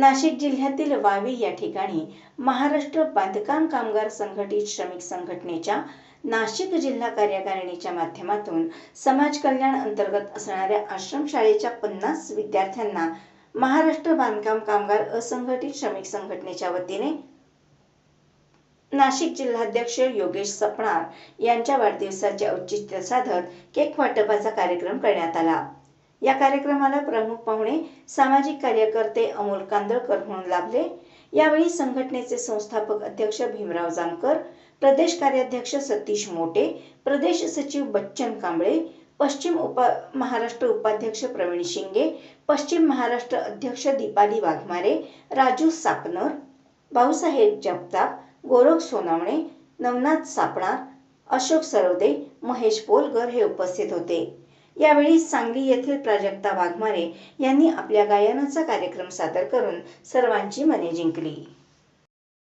नाशिक जिल्ह्यातील वावी या ठिकाणी महाराष्ट्र बांधकाम कामगार संघटित श्रमिक संघटनेच्या नाशिक जिल्हा कार्यकारिणीच्या माध्यमातून समाज कल्याण अंतर्गत असणाऱ्या आश्रमशाळेच्या पन्नास विद्यार्थ्यांना महाराष्ट्र बांधकाम कामगार असंघटित श्रमिक संघटनेच्या वतीने नाशिक जिल्हाध्यक्ष योगेश सपणार यांच्या वाढदिवसाचे औचित्य साधत केक वाटपाचा कार्यक्रम करण्यात आला. या कार्यक्रमाला प्रमुख पाहुणे सामाजिक कार्यकर्ते अमोल कांदळकर म्हणून लाभले यावेळी संघटनेचे संस्थापक अध्यक्ष भीमराव जानकर प्रदेश कार्याध्यक्ष सतीश मोटे प्रदेश सचिव बच्चन कांबळे पश्चिम उपा महाराष्ट्र उपाध्यक्ष प्रवीण शिंगे पश्चिम महाराष्ट्र अध्यक्ष दीपाली वाघमारे राजू सापनर भाऊसाहेब जगताप गोरख सोनावणे नवनाथ सापणार अशोक सरोदे महेश पोलकर हे उपस्थित होते. यावेळी सांगली येथील प्राजक्ता वाघमारे यांनी आपल्या गायनाचा कार्यक्रम सादर करून सर्वांची मने जिंकली.